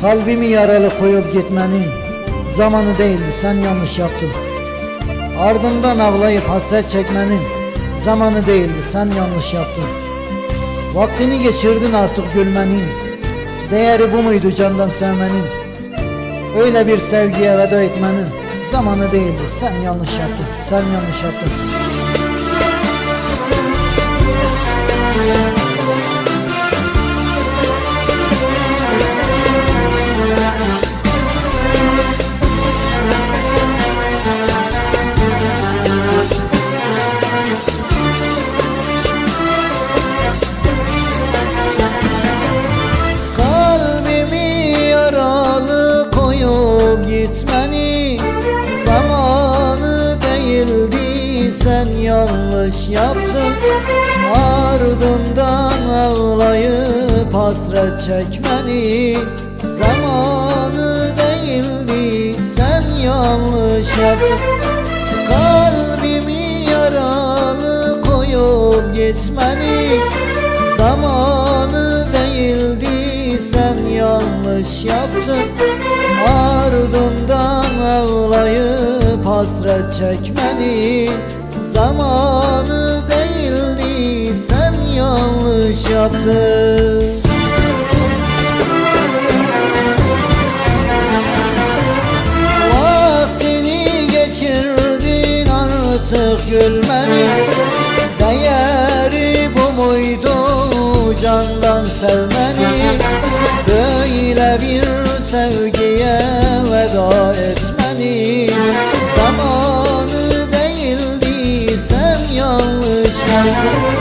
Kalbimi yaralı koyup gitmenin zamanı değildi sen yanlış yaptın. Ardından ağlayıp hasret çekmenin zamanı değildi sen yanlış yaptın. Vaktini geçirdin artık gülmenin. Değeri bu muydu candan sevmenin? Öyle bir sevgiye veda etmenin zamanı değildi sen yanlış yaptın. Sen yanlış yaptın. Yanlış yaptın Ardımdan ağlayıp hasret çekmeni. Zamanı değildi sen yanlış yaptın. Kalbimi yaralı koyup gitmeni. Zamanı değildi sen yanlış yaptın. Ardımdan ağlayıp hasret çekmeni Zamanı değildi sen yanlış yaptın Vaktini geçirdin artık gülmenin Değeri bu muydu candan sevmeni? Böyle bir sevgiye veda yanlış yaptın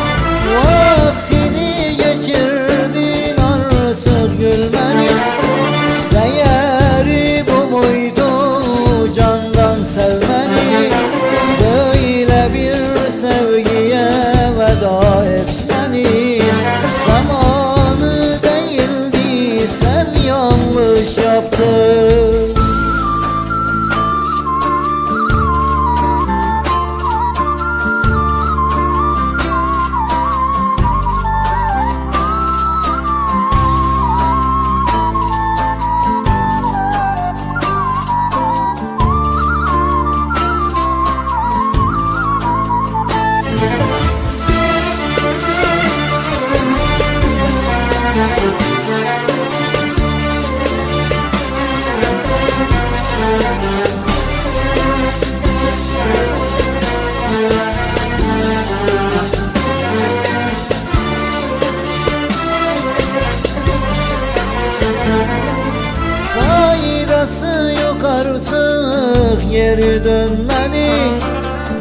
Artık geri dönmeni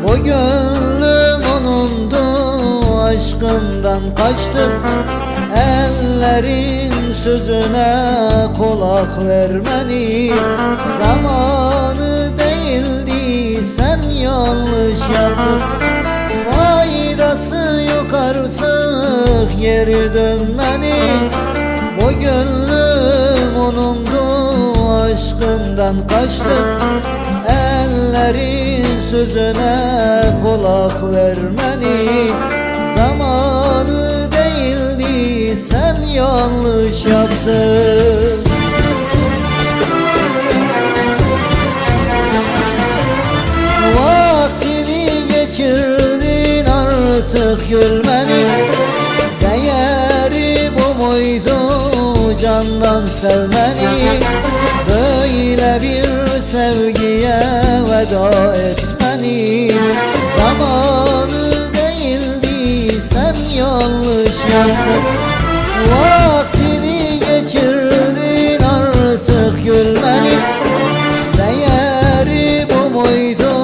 Bu gönlüm onundu aşkımdan kaçtım. Ellerin sözüne kulak vermeni Zamanı değildi sen yanlış yaptın. Faydası yok artık geri dönmeni Bu gönlüm onundu aşkımdan kaçtı. Ellerin sözüne kulak vermeni. Zamanı değildi sen yanlış yaptın. Vaktini geçirdin artık gülmenin candan sevmeni Böyle bir sevgiye veda etmeni. Zamanı değildi sen yanlış yaptın. Vaktini geçirdin artık gülmenin Değeri bu muydu